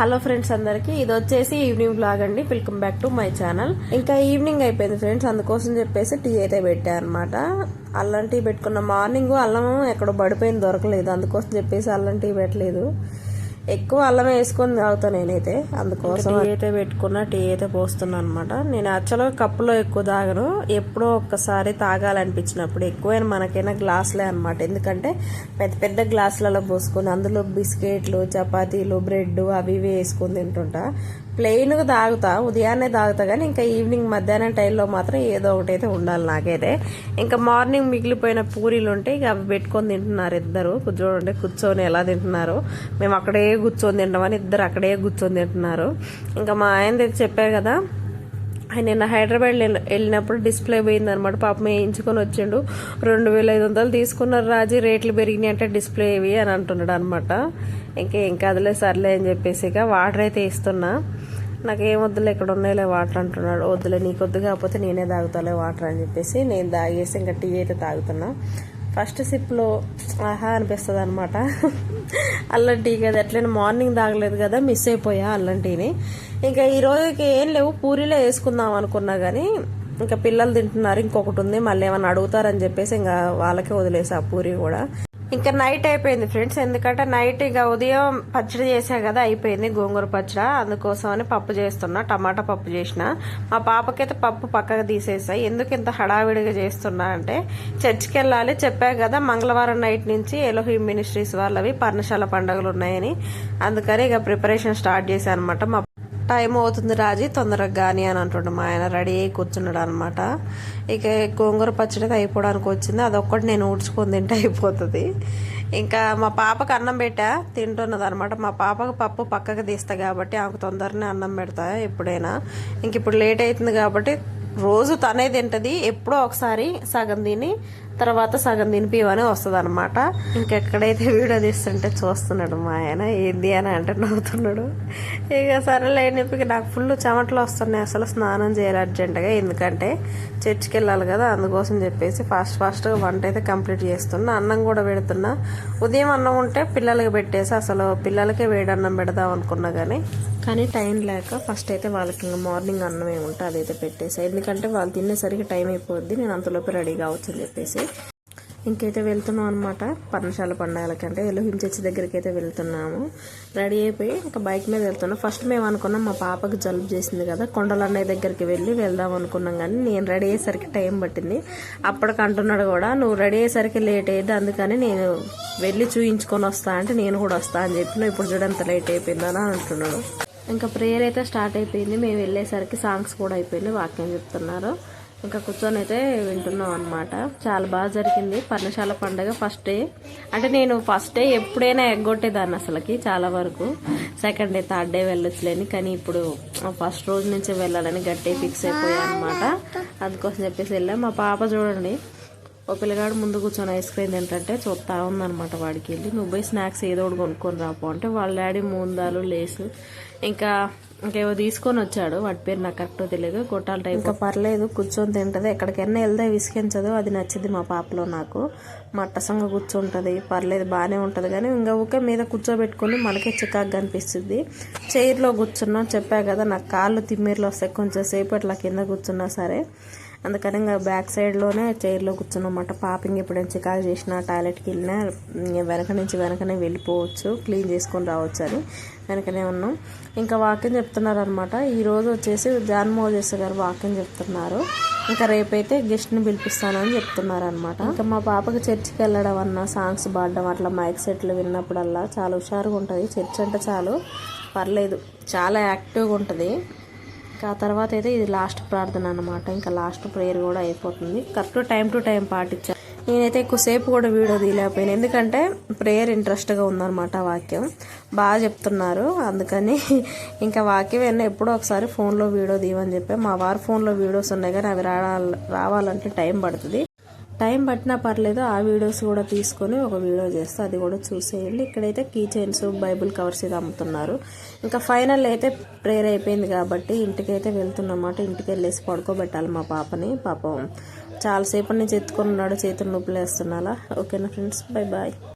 Hello friends అందరికి. ఇది వచ్చేసి ఈవినింగ్ బ్లాగ్ అండి. Welcome back to my channel ఇంకా ఈవినింగ్ అయిపోయింది ఫ్రెండ్స్. అందుకోసం చెప్పేసి టీ అయితే పెట్టా అనమాట అల్లం టీ పెట్టుకున్న మార్నింగ్ అల్లం ఎక్కడో పడిపోయింది దొరకలేదు. అందుకోసం చెప్పేసి అల్లం టీ పెట్టలేదు. ఎక్కువ అల్లం వేసుకొని తాగుతా నేనైతే. అందుకోసం టీ అయితే పెట్టుకున్న టీ అయితే పోస్తున్నా అనమాట నేను యాక్చువల్గా కప్పులో ఎక్కువ తాగను. ఎప్పుడో ఒక్కసారి తాగాలనిపించినప్పుడు ఎక్కువైనా మనకైనా గ్లాసులే అనమాట ఎందుకంటే పెద్ద పెద్ద గ్లాసులలో పోసుకొని అందులో బిస్కెట్లు చపాతీలు బ్రెడ్ అవి ఇవి వేసుకొని తింటుంటా. ప్లెయిన్గా తాగుతా ఉదయాన్నే తాగుతా కానీ ఇంకా ఈవినింగ్ మధ్యాహ్నం టైంలో మాత్రం ఏదో ఒకటి అయితే ఉండాలి నాకైతే. ఇంకా మార్నింగ్ మిగిలిపోయిన పూరీలు ఉంటే ఇక అవి పెట్టుకొని తింటున్నారు ఇద్దరు. చూడండి కూర్చొని ఎలా తింటున్నారు. మేము అక్కడే కూర్చొని తింటామని ఇద్దరు అక్కడే కూర్చొని తింటున్నారు. ఇంకా మా ఆయన చెప్పారు కదా ఆయన నిన్న హైదరాబాద్ వెళ్ళినప్పుడు డిస్ప్లే పోయింది అనమాట పాపం వేయించుకొని వచ్చిండు. రెండు వేల ఐదు వందలు తీసుకున్నారు రాజీ రేట్లు పెరిగినాయి అంటే డిస్ప్లే ఇవి అని అంటున్నాడు అనమాట ఇంకా ఇంకా అదిలే సర్లే అని చెప్పేసి ఇక వాటర్ అయితే ఇస్తున్నా. నాకు ఏం వద్దులే ఇక్కడ ఉన్నాయిలే వాటర్ అంటున్నాడు. వద్దులే నీకు వద్దు కాకపోతే నేనే తాగుతాలే వాటర్ అని చెప్పేసి నేను తాగేసి ఇంకా టీ అయితే తాగుతున్నా. ఫస్ట్ సిప్లో ఆహా అనిపిస్తుంది అనమాట అల్లం టీ కదా ఎట్లయినా మార్నింగ్ తాగలేదు కదా మిస్ అయిపోయా అల్లం టీని. ఇంకా ఈ రోజుకి ఏం లేవు పూరీలో వేసుకుందాం అనుకున్నా కానీ ఇంకా పిల్లలు తింటున్నారు ఇంకొకటి ఉంది మళ్ళీ ఏమైనా అడుగుతారని చెప్పేసి ఇంకా వాళ్ళకే వదిలేసి ఆ పూరి కూడా. ఇంకా నైట్ అయిపోయింది ఫ్రెండ్స్. ఎందుకంటే నైట్ ఇక ఉదయం పచ్చడి చేసా కదా అయిపోయింది గోంగూర పచ్చడి. అందుకోసమని పప్పు చేస్తున్నా టమాటా పప్పు చేసిన. మా పాపకైతే పప్పు పక్కకు తీసేసాయి ఎందుకు ఇంత హడావిడిగా చేస్తున్నా అంటే చర్చికి వెళ్ళాలి చెప్పా కదా మంగళవారం నైట్ నుంచి ఎలోహీ మినిస్ట్రీస్ వాళ్ళవి పర్ణశాల పండుగలు ఉన్నాయని. అందుకని ఇక ప్రిపరేషన్ స్టార్ట్ చేశాను అనమాట మా టైం అవుతుంది రాజీ తొందరగా కానీ అని అంటుండే మా ఆయన రెడీ అయ్యి కూర్చున్నాడు అనమాట ఇక గోంగూర పచ్చడి అయిపోవడానికి వచ్చింది అదొక్కటి నేను ఊడ్చుకొని తింటే అయిపోతుంది. ఇంకా మా పాపకు అన్నం పెట్టా తింటున్నది అనమాట మా పాపకు పప్పు పక్కకు తీస్తా కాబట్టి ఆమెకు తొందరనే అన్నం పెడతా ఎప్పుడైనా. ఇంక ఇప్పుడు లేట్ అవుతుంది కాబట్టి రోజు తనే తింటది ఎప్పుడో ఒకసారి సగం తిని తర్వాత సగం తినిపివని వస్తుంది అనమాట ఇంకెక్కడైతే వీడియో తీస్తుంటే చూస్తున్నాడు మా ఆయన ఏంది అని అంటే నవ్వుతున్నాడు. ఇక సరేలే చెప్పి నాకు ఫుల్ చెమటలు వస్తున్నాయి అసలు స్నానం చేయాలి అర్జెంటుగా ఎందుకంటే చర్చికి వెళ్ళాలి కదా అందుకోసం చెప్పేసి ఫాస్ట్ ఫాస్ట్గా వంట అయితే కంప్లీట్ చేస్తున్నా. అన్నం కూడా పెడుతున్నా. ఉదయం అన్నం ఉంటే పిల్లలకి పెట్టేసి అసలు పిల్లలకే వేడన్నం పెడదాం అనుకున్నా కానీ కానీ టైం లేక ఫస్ట్ అయితే వాళ్ళకి ఇంకా మార్నింగ్ అన్నం ఏముంటే అదైతే పెట్టేసి. ఎందుకంటే వాళ్ళు తినేసరికి టైం అయిపోద్ది నేను అంతలోపు రెడీ కావచ్చు అని చెప్పేసి. ఇంకైతే వెళ్తున్నాం అనమాట పర్ణశాల పండగలకంటే అంటే ఎలుహిం చర్చి దగ్గరికి అయితే వెళ్తున్నాము. రెడీ అయిపోయి ఇంకా బైక్ మీద వెళ్తున్నాం. ఫస్ట్ మేము అనుకున్నాం మా పాపకు జలుబు చేసింది కదా కొండలన్నయ్య దగ్గరికి వెళ్ళి వెళ్దాం అనుకున్నాం కానీ నేను రెడీ అయ్యేసరికి టైం పట్టింది. అప్పటికి అంటున్నాడు కూడా నువ్వు రెడీ అయ్యేసరికి లేట్ అయ్యింది అందుకని నేను వెళ్ళి చూయించుకొని వస్తా అంటే నేను కూడా వస్తా అని చెప్పిన ఇప్పుడు చూడంత లేట్ అయిపోయిందని అంటున్నాడు. ఇంకా ప్రేయర్ అయితే స్టార్ట్ అయిపోయింది. మేము వెళ్ళేసరికి సాంగ్స్ కూడా అయిపోయింది వాక్యం చెప్తున్నారు. ఇంకా కూర్చొని అయితే వింటున్నాం అనమాట చాలా బాగా జరిగింది. పర్ణశాల పండగ ఫస్ట్ డే అంటే నేను ఫస్ట్ డే ఎప్పుడైనా ఎగ్గొట్టేదాన్ని అసలుకి చాలా వరకు. సెకండ్ డే థర్డ్ డే వెళ్ళొచ్చులేని కానీ ఇప్పుడు ఫస్ట్ రోజు నుంచే వెళ్ళాలని గట్టి ఫిక్స్ అయిపోయా అనమాట అందుకోసం చెప్పేసి వెళ్ళాం. మా పాప చూడండి ఓ పిల్లగాడు ముందు కూర్చొని ఐస్ క్రీమ్ తింటే చూస్తా ఉందనమాట వాడికి వెళ్ళి నువ్వు పోయి స్నాక్స్ ఏదో ఒకటి కొనుక్కొని రాపో. అంటే వాళ్ళ డాడీ మూందాలు లేసు. ఇంకా ఇంకేవో తీసుకొని వచ్చాడు. వాటి పేరు నాకు కరెక్ట్ తెలియదు. కొట్టాల టైప్ ఇంకా పర్లేదు కూర్చొని తింటది. ఎక్కడికైనా వెళ్తే విసికించదు అది నచ్చింది మా పాపలో నాకు. మట్టసంగా కూర్చుంటుంది. పర్లేదు బాగానే ఉంటుంది. కానీ ఇంకా ఊకే మీద కూర్చోబెట్టుకొని మనకే చికాకు కనిపిస్తుంది చైర్లో కూర్చున్నాం. చెప్పా కదా నాకు కాళ్ళు తిమ్మిర్లు వస్తాయి. కొంచెం సేపు అట్లా కింద కూర్చున్నా సరే. అందుకని ఇంకా బ్యాక్ సైడ్లోనే చైర్లో కూర్చున్నమాట. పాపింగ్ ఎప్పుడైనా చికాకు చేసినా టాయిలెట్కి వెళ్ళినా వెనక నుంచి వెనకనే వెళ్ళిపోవచ్చు క్లీన్ చేసుకొని రావచ్చు అని వెనకనే ఉన్నాం. ఇంకా వాక్యం చెప్తున్నారు అనమాట ఈరోజు వచ్చేసి జాన్ మోజెస్ గారు వాక్యం చెప్తున్నారు. ఇంకా రేపైతే గెస్ట్ని పిలిపిస్తానని చెప్తున్నారు అనమాట ఇంకా మా పాపకి చర్చికి వెళ్ళడం అన్న సాంగ్స్ పాడడం అట్లా మైక్ సెట్లు విన్నప్పుడల్లా చాలా హుషారుగా ఉంటుంది. చర్చ్ అంటే చాలు పర్లేదు చాలా యాక్టివ్గా ఉంటుంది. ఇంకా తర్వాత అయితే ఇది లాస్ట్ ప్రార్థన అనమాట ఇంకా లాస్ట్ ప్రేయర్ కూడా అయిపోతుంది. కరెక్ట్ టైం టు టైం పాటించాను నేనైతే ఎక్కువసేపు కూడా వీడియో తీయలేకపోయాను. ఎందుకంటే ప్రేయర్ ఇంట్రెస్ట్గా ఉందన్నమాట వాక్యం. బాగా చెప్తున్నారు. అందుకని ఇంకా వాక్యం అయినా ఎప్పుడో ఒకసారి ఫోన్లో వీడియో తీయమని చెప్పి మా వారు ఫోన్లో వీడియోస్ ఉన్నాయి కానీ అవి రావాలంటే టైం పడుతుంది. టైం పట్టినా పర్లేదు ఆ వీడియోస్ కూడా తీసుకొని ఒక వీడియో చేస్తే అది కూడా చూసేయండి. ఇక్కడైతే కీ చైన్స్ బైబుల్ కవర్స్ ఇది అమ్ముతున్నారు. ఇంకా ఫైనల్ అయితే ప్రేయర్ అయిపోయింది కాబట్టి ఇంటికైతే వెళ్తున్నమాట ఇంటికి వెళ్ళేసి పడుకోబెట్టాలి మా పాపని. పాపం చాలాసేపటి నుంచి ఎత్తుకొని ఉన్నాడు చేతులు నొప్పులు వేస్తున్నాలా ఓకేనా ఫ్రెండ్స్? Bye bye.